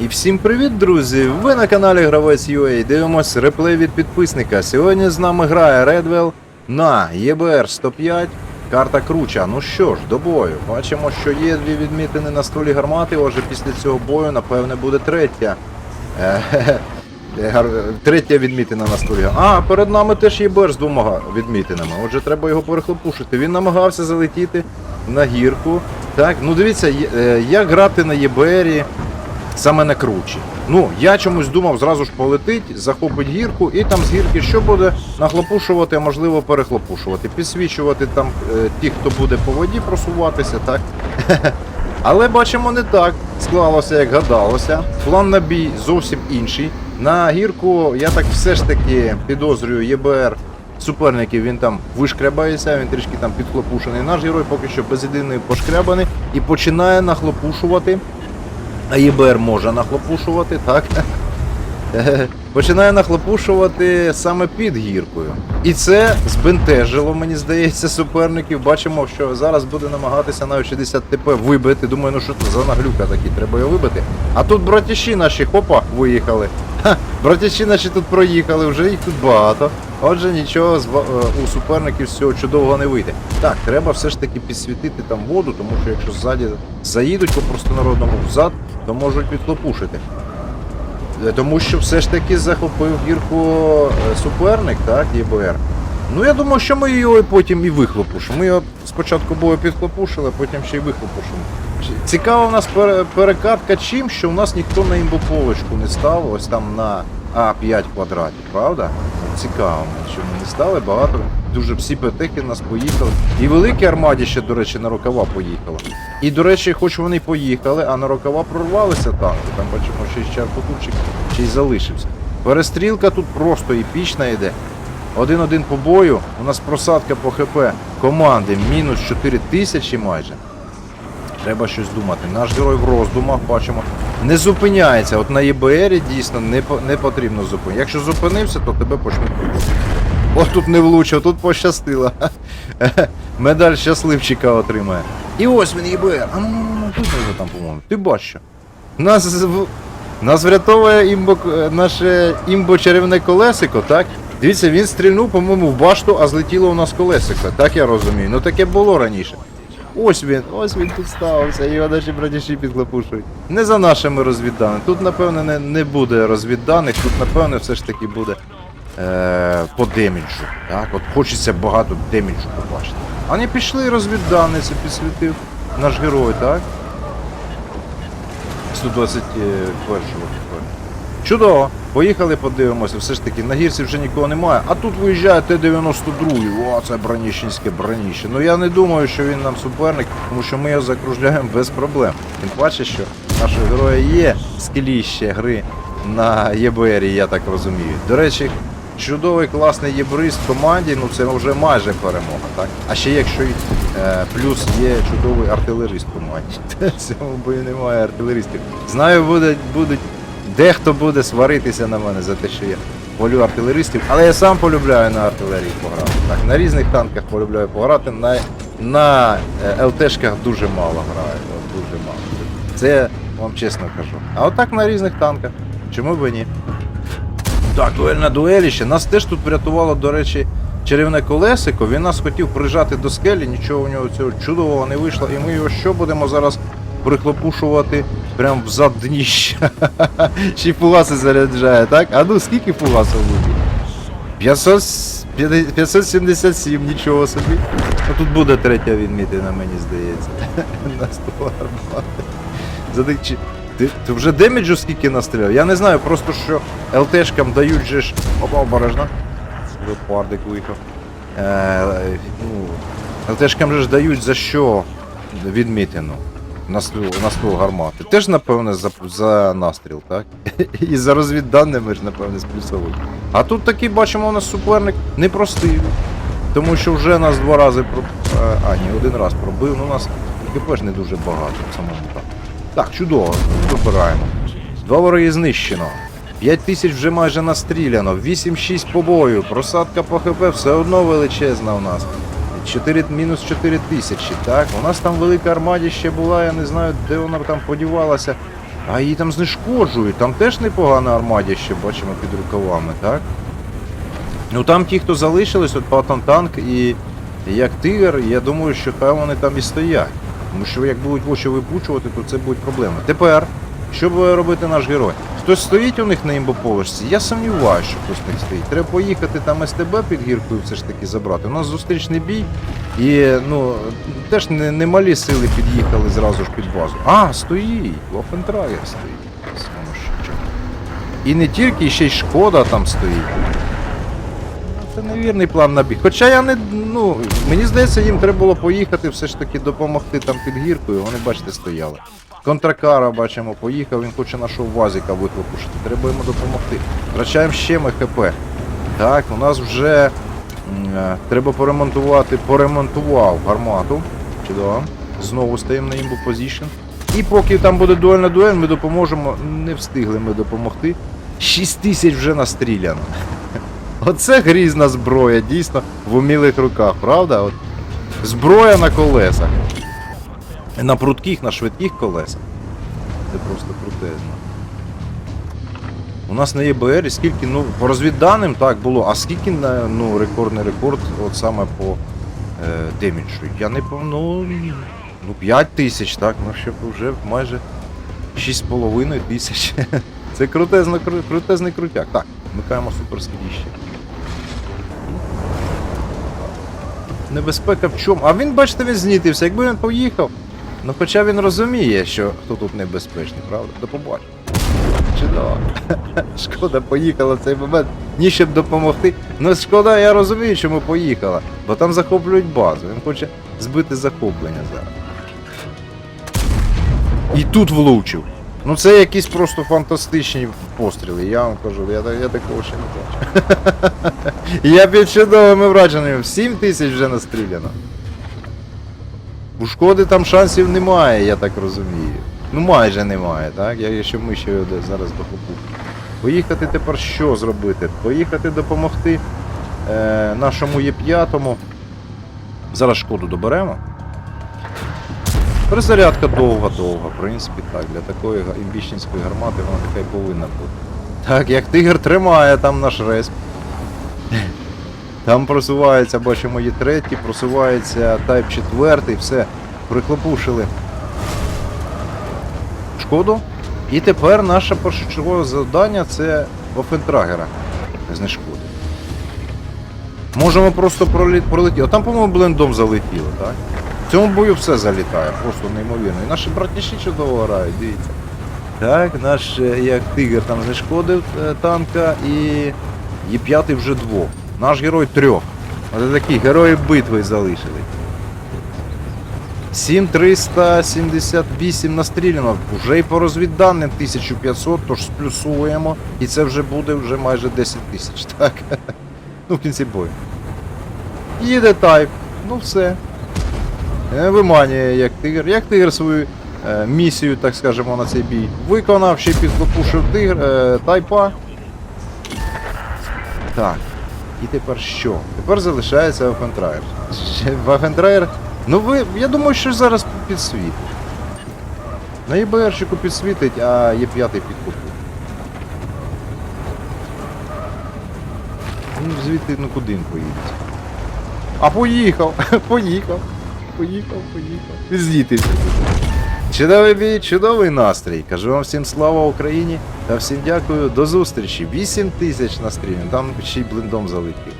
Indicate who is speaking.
Speaker 1: І всім привіт, друзі! Ви на каналі Гравець UA. Дивимось реплей від підписника. Сьогодні з нами грає Редвел на ЄБР 105. Карта круча. Ну що ж, до бою. Бачимо, що є дві відмітини на стволі гармати. Отже, після цього бою, напевне, буде третя. Е, Третя відмітина на стволі. А, перед нами теж ЄБР з двома відмітинами. Отже, треба його перехлопушити. Він намагався залетіти на гірку. Так, ну дивіться, е, як грати на ЄБРі саме на кручі. Ну, я чомусь думав, зразу ж полетить, захопить гірку, і там з гірки що буде? Нахлопушувати, а можливо перехлопушувати, підсвічувати там е, ті, хто буде по воді просуватися, так? Але бачимо не так. Склалося, як гадалося. План на бій зовсім інший. На гірку я так все ж таки підозрюю ЄБР суперників. Він там вишкрябається, він трішки там підхлопушений. Наш герой поки що без єдиної пошкрябаний і починає нахлопушувати. А ЄБР може нахлопушувати, так? Починає нахлопушувати саме під гіркою. І це збентежило, мені здається, суперників. Бачимо, що зараз буде намагатися навіть 60 ТП вибити. Думаю, ну що це за наглюка такі, треба його вибити. А тут братіші наші, хопа, виїхали. Ха, братіші наші тут проїхали, вже їх тут багато. Отже, нічого е, у суперників з цього чудового не вийде. Так, треба все ж таки підсвітити там воду, тому що якщо ззаді заїдуть по простонародному взад, то можуть підхлопушити. Е, Тому що все ж таки захопив гірку е, суперник, так, ЄБР. Ну я думаю, що ми його потім і вихлопушимо. Ми його спочатку бою підхлопушили, потім ще й вихлопушимо. Цікава у нас перекатка чим, що у нас ніхто на імбополочку не став, ось там на А5 квадраті, правда? Цікаво, що ми не стали, багато. Дуже всі петехи нас поїхали. І великі армаді ще, до речі, на рукава поїхали. І, до речі, хоч вони поїхали, а на рукава прорвалися танки. Там бачимо, ще й ще й залишився. Перестрілка тут просто епічна йде. Один-один по бою. У нас просадка по ХП команди мінус 4 тисячі майже. Треба щось думати. Наш герой в роздумах, бачимо, не зупиняється. От на ЄБРі дійсно не, не потрібно зупинити. Якщо зупинився, то тебе почнуть бити. От тут не влучив, тут пощастило. Медаль щасливчика отримає. І ось він ЄБР. А ну, ну, ну, тут його там, по-моєму. Ти бачиш. Нас, з- нас врятовує імбо, е, наше імбо-чарівне колесико, так? Дивіться, він стрільнув, по-моєму, в башту, а злетіло у нас колесико. Так я розумію. Ну таке було раніше. Ось він, ось він тут ставився, його наші братіші підхлопушують. Не за нашими розвідданими. Тут, напевне, не, не буде розвідданих, тут, напевне, все ж таки буде е, по деміджу. Так, от хочеться багато деміджу побачити. А пішли розвіддані, це підсвітив наш герой, так? 121-го. Чудово. Поїхали, подивимося. Все ж таки, на гірці вже нікого немає. А тут виїжджає Т-92. О, це броніщенське броніще. Ну я не думаю, що він нам суперник, тому що ми його закружляємо без проблем. Тим паче, що нашого героя є скіліще гри на ЄБРі, я так розумію. До речі, чудовий класний єбрист в команді, ну це вже майже перемога, так? А ще якщо й е, плюс є чудовий артилерист в команді. В цьому бою немає артилеристів. Знаю, будуть, будуть Дехто буде сваритися на мене за те, що я полю артилеристів, але я сам полюбляю на артилерії пограти. Так, на різних танках полюбляю пограти, на, на е, ЛТшках дуже мало граю. Дуже мало. Це вам чесно кажу. А отак на різних танках. Чому б і ні? Так, дуель на дуеліще. Нас теж тут врятувало, до речі, чарівне колесико. Він нас хотів прижати до скелі, нічого у нього цього чудового не вийшло. І ми його що будемо зараз прихлопушувати прямо в зад дніща. Ще й фугаси заряджає, так? А ну скільки фугасів буде? 500, 577, нічого собі. Ну тут буде третя відмітина, мені здається. Наступна чи- Ти, ти вже демеджу скільки настріляв? Я не знаю, просто що ЛТшкам дають же ж. Опа, обережно. Леопардик виїхав. Е, ну, ЛТшкам же ж дають за що відмітину. На ствол, гармати. Теж, напевне, за, за настріл, так? І за розвідданими ж, напевне, сплюсовують. А тут такий, бачимо, у нас суперник непростий. Тому що вже нас два рази про. е, А, ні, один раз пробив. Ну, у нас КП не дуже багато в самому так. Так, чудово, вибираємо. Два вороги знищено. 5 тисяч вже майже настріляно, 8-6 по бою, просадка по ХП все одно величезна у нас. 4, мінус 4 тисячі, так? У нас там велика армаді ще була, я не знаю, де вона там подівалася. А її там знешкоджують, там теж непогана армадіще, бачимо під рукавами, так? Ну там ті, хто залишились, от Патон Танк і як Тигр, я думаю, що хай вони там і стоять. Тому що як будуть очі випучувати, то це будуть проблеми. Тепер, що буде робити наш герой? Хтось стоїть у них на імбоповерсі? Я сумніваюся, що хтось них стоїть. Треба поїхати там СТБ під гіркою все ж таки забрати. У нас зустрічний бій, і ну теж не, не сили під'їхали зразу ж під базу. А, стоїть! Лофентрагер стоїть. І не тільки, ще й шкода там стоїть. Це невірний план на біг. Хоча я не. ну, мені здається, їм треба було поїхати все ж таки допомогти там під гіркою. Вони, бачите, стояли. Контракара, бачимо, поїхав, він хоче нашого вазіка вихлопушити. Треба йому допомогти. Втрачаємо ще ми ХП. Так, у нас вже е, треба поремонтувати. Поремонтував гармату. Чудово. Знову стаємо на імбу позішн. І поки там буде дуельна дуель, ми допоможемо. Не встигли ми допомогти. 6 тисяч вже настріляно. Оце грізна зброя, дійсно, в умілих руках, правда? От. Зброя на колесах. На прудких, на швидких колесах. Це просто крутезно. У нас на ЄБР і скільки, ну, по розвідданим так було, а скільки ну, рекордний рекорд, от саме по е, деміджу? Я не ну, ну 5 тисяч, так, ну щоб вже майже 6,5 тисяч. Це крутезно, кру- крутезний крутяк. Так, вмикаємо суперскидіще. Небезпека в чому? А він, бачите, він знітився. Якби він поїхав. Ну хоча він розуміє, що хто тут небезпечний, правда? До побачення. Чудово. Шкода поїхала в цей момент. Ні, щоб допомогти. Ну, шкода, я розумію, чому поїхала. Бо там захоплюють базу. Він хоче збити захоплення зараз. І тут влучив. Ну це якісь просто фантастичні постріли. Я вам кажу, я, я такого ще не бачу. я під чудовими враженнями. 7 тисяч вже настріляно. У шкоди там шансів немає, я так розумію. Ну майже немає, так? Я ще ми ще десь зараз дохопу. Поїхати тепер що зробити? Поїхати допомогти е, нашому Є5. Зараз шкоду доберемо. Перезарядка довга-довга, в принципі, так. Для такої імбічницької гармати вона така і повинна бути. Так, як тигр тримає там наш респ. Там просувається, бачимо, є третій, просувається тайп 4, все, прихлопушили шкоду. І тепер наше першочергове завдання це Офентрагера знешкодити. Можемо просто пролетіти. Там, по-моєму, блендом залетіло, так? В цьому бою все залітає, просто неймовірно. І наші братіші чудово грають, дивіться. Так, наш е, як тигр там знешкодив е, танка і є п'ятий вже двох. Наш герой трьох. Оце такі герої битви залишили. 7378 настріляно, вже і по розвідданим 1500, тож сплюсуємо. І це вже буде вже майже 10 тисяч, так? Ну, в кінці бою. Їде тайп, ну все. Е, Виманює як тигр. Як тигр свою е, місію, так скажемо, на цей бій. Виконав, ще підхлопушив тигр, е, тайпа. Так. І тепер що? Тепер залишається Вафентрайер. Вафентрайер. Ну ви. Я думаю, що зараз підсвітить. На ЄБРщику підсвітить, а є п'ятий підкупив. Ну, звідти ну куди він поїде? А поїхав! Поїхав! Поїхав, поїхав. Піздітися. Чудовий бій, чудовий настрій. Кажу вам всім слава Україні та всім дякую. До зустрічі. 8 тисяч на стрімі. Там ще й блиндом залетів.